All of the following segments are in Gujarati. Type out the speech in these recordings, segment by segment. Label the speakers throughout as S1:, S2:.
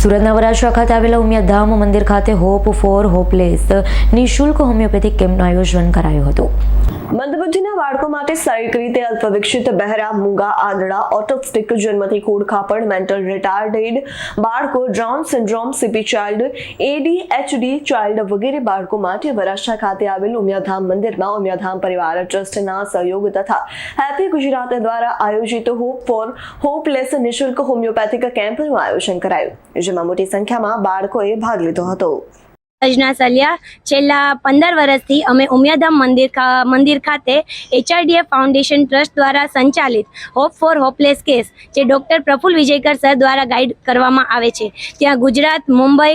S1: સુરતના વરાછા ખાતે આવેલા ઉમિયાધામ મંદિર ખાતે હોપ ફોર હોપલેસ નિઃશુલ્ક હોમિયોપેથિક કેમ્પનું આયોજન કરાયું હતું.
S2: મંદબુદ્ધિના બાળકો માટે શારીરિક રીતે અલ્પવિકસિત બહેરા, મૂંગા, આંધળા ઓટિસ્ટિક જન્મથી ખોડખાપડ મેન્ટલ રિટાર્ડેડ બાળકો down syndrome CP child ADHD child વગેરે બાળકો માટે વરાછા ખાતે આવેલ ઉમિયાધામ મંદિરમાં ઉમિયાધામ પરિવાર, ટ્રસ્ટના સહયોગ તથા હેપી ગુજરાત દ્વારા આયોજિત હોપ ફોર હોપલેસ નિઃશુલ્ક હોમિયોપેથિક કેમ્પનું આયોજન કરાયું, જેમાં મોટી સંખ્યામાં બાળકોએ ભાગ લીધો હતો.
S3: અજના સલિયા. છેલ્લા પંદર વર્ષથી અમે ઉમિયાધામ મંદિર મંદિર ખાતે એચઆરડીએફ ફાઉન્ડેશન ટ્રસ્ટ દ્વારા સંચાલિત હોપ ફોર હોપલેસ કેસ, જે ડૉક્ટર પ્રફુલ વિજયકર સર દ્વારા ગાઈડ કરવામાં આવે છે. ત્યાં ગુજરાત, મુંબઈ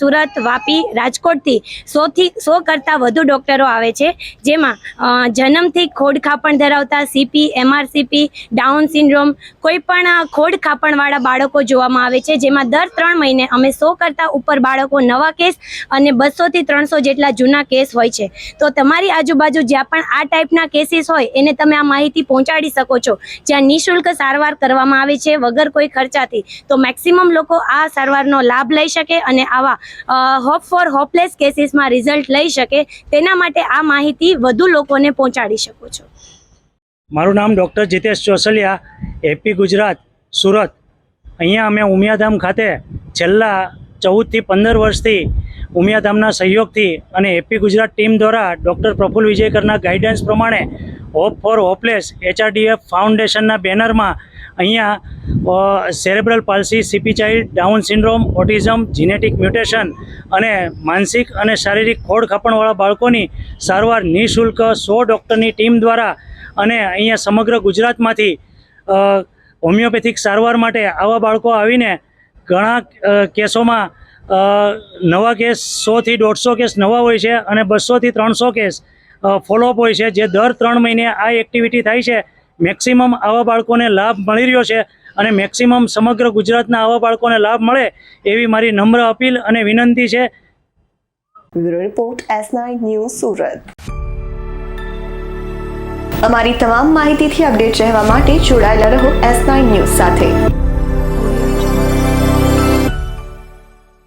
S3: સુરત, વાપી, રાજકોટથી સોથી, સો કરતાં વધુ ડૉક્ટરો આવે છે. જેમાં જન્મથી ખોડ ખાપણ ધરાવતા સીપી, એમઆરસીપી, ડાઉન સિન્ડ્રોમ, કોઈ પણ ખોડ ખાપણવાળા બાળકો જોવામાં આવે છે. જેમાં દર ત્રણ મહિને અમે સો કરતાં ઉપર બાળકો નવા કેસ અને બસોથી ત્રણસો જેટલા જૂના કેસ હોય છે. તો તમારી આજુબાજુ જ્યાં પણ આ ટાઈપના કેસીસ હોય, એને તમે આ માહિતી પહોંચાડી શકો છો. જ્યાં નિઃશુલ્ક સારવાર કરવામાં આવે છે, વગર કોઈ ખર્ચાથી. તો મેક્સિમમ લોકો આ સારવારનો લાભ લઈ શકે અને આવા હોપ ફોર હોપલેસ કેસીસમાં રિઝલ્ટ લઈ શકે. તેના માટે આ માહિતી વધુ લોકોને પહોંચાડી શકો છો.
S4: મારું નામ ડૉક્ટર જીતેશ ચોસલિયા એપી ગુજરાત, સુરત. અહીંયા અમે ઉમિયાધામ ખાતે છેલ્લા ચૌદથી પંદર વર્ષથી ઉમિયાધામના સહયોગથી અને એપી ગુજરાત ટીમ દ્વારા ડૉક્ટર પ્રફુલ વિજયકરના ગાઈડન્સ પ્રમાણે હોપ ફોર હોપલેસ એચઆરડીએફ ફાઉન્ડેશનના બેનરમાં અહીંયા cerebral palsy CP child down syndrome autism genetic mutation અને માનસિક અને શારીરિક ખોડ ખાપણવાળા બાળકોની સારવાર નિઃશુલ્ક સો ડૉક્ટરની ટીમ દ્વારા અને અહીંયા સમગ્ર ગુજરાતમાંથી હોમિયોપેથિક સારવાર માટે આવા બાળકો આવીને ઘણા કેસોમાં નવા કેસ સોથી દોઢસો કેસ નવા હોય છે અને બસોથી ત્રણસો કેસ ફોલોઅપ હોય છે, જે દર ત્રણ મહિને આ એક્ટિવિટી થાય છે. મેક્સિમમ આવા બાળકોને લાભ મળી રહ્યો છે અને મેક્સિમમ સમગ્ર ગુજરાતના આવા બાળકોને લાભ મળે એવી મારી નમ્ર અપીલ અને વિનંતી છે.
S2: ન્યૂઝ સુરત. અમારી તમામ માહિતીથી અપડેટ રહેવા માટે જોડાયેલા રહો એસ ન્યૂઝ સાથે.